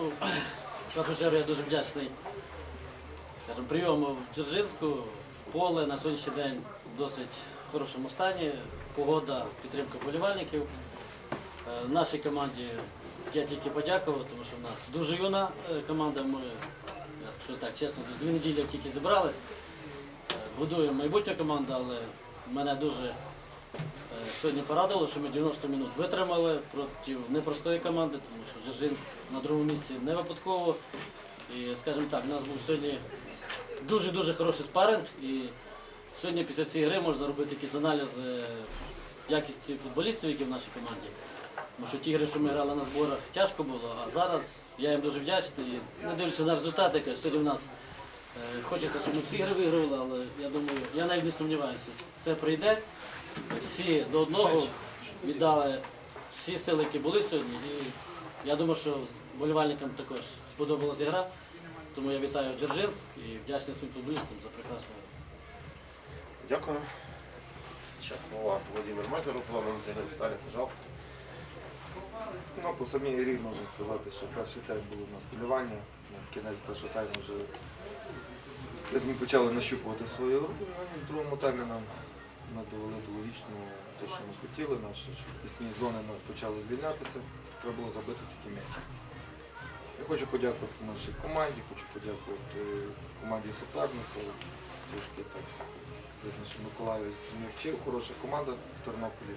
Ну, чергу я дуже вдячний скажімо, прийому в Дзержинську. Поле на сьогоднішній день в досить хорошому стані. Погода, підтримка болівальників. Е, Нашій команді я тільки подякував, тому що в нас дуже юна е, команда. Ми, я скажу так чесно, десь дві неділі тільки зібрались. Е, Будуємо майбутню команду, але мене дуже сьогодні порадило, що ми 90 минут витримали проти непростої команди, тому що Дзержинськ на другому місці не випадково. І, скажімо так, у нас був сьогодні дуже-дуже хороший спаринг. І сьогодні після цієї гри можна робити якийсь аналіз е, якісті футболістів, які в нашій команді. Тому що ті гри, що ми грали на зборах, тяжко було, а зараз я їм дуже вдячний. І не дивлячись на результати, сьогодні в нас е, хочеться, щоб ми всі гри вигравали, але я думаю, я навіть не сумніваюся, це прийде. Всі до одного віддали всі сили, які були сьогодні. І я думаю, що болівальникам також сподобалася гра. Тому я вітаю Дзержинськ і вдячний своїм футболістам за прекрасну гру. Дякую. Сейчас слова Владимир Мазеров, главный тренер Стали, пожалуйста. Ну, по самій грі можна сказати, що перший тайм було у нас полювання. В кінець першого тайму вже десь ми почали нащупувати свою гру. В другому таймі нам, довели до логічного те, що ми хотіли. Наші швидкісні зони нам почали звільнятися. Треба було забити тільки м'яч. Я хочу подякувати нашій команді, хочу подякувати команді суперника. Трошки так видно, що Миколаїв змягчив. Хороша команда в Тернополі.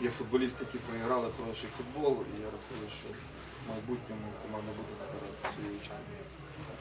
Є футболісти, які поіграли хороший футбол, і я рахую, що майбутньому команда буде набирати свої очки.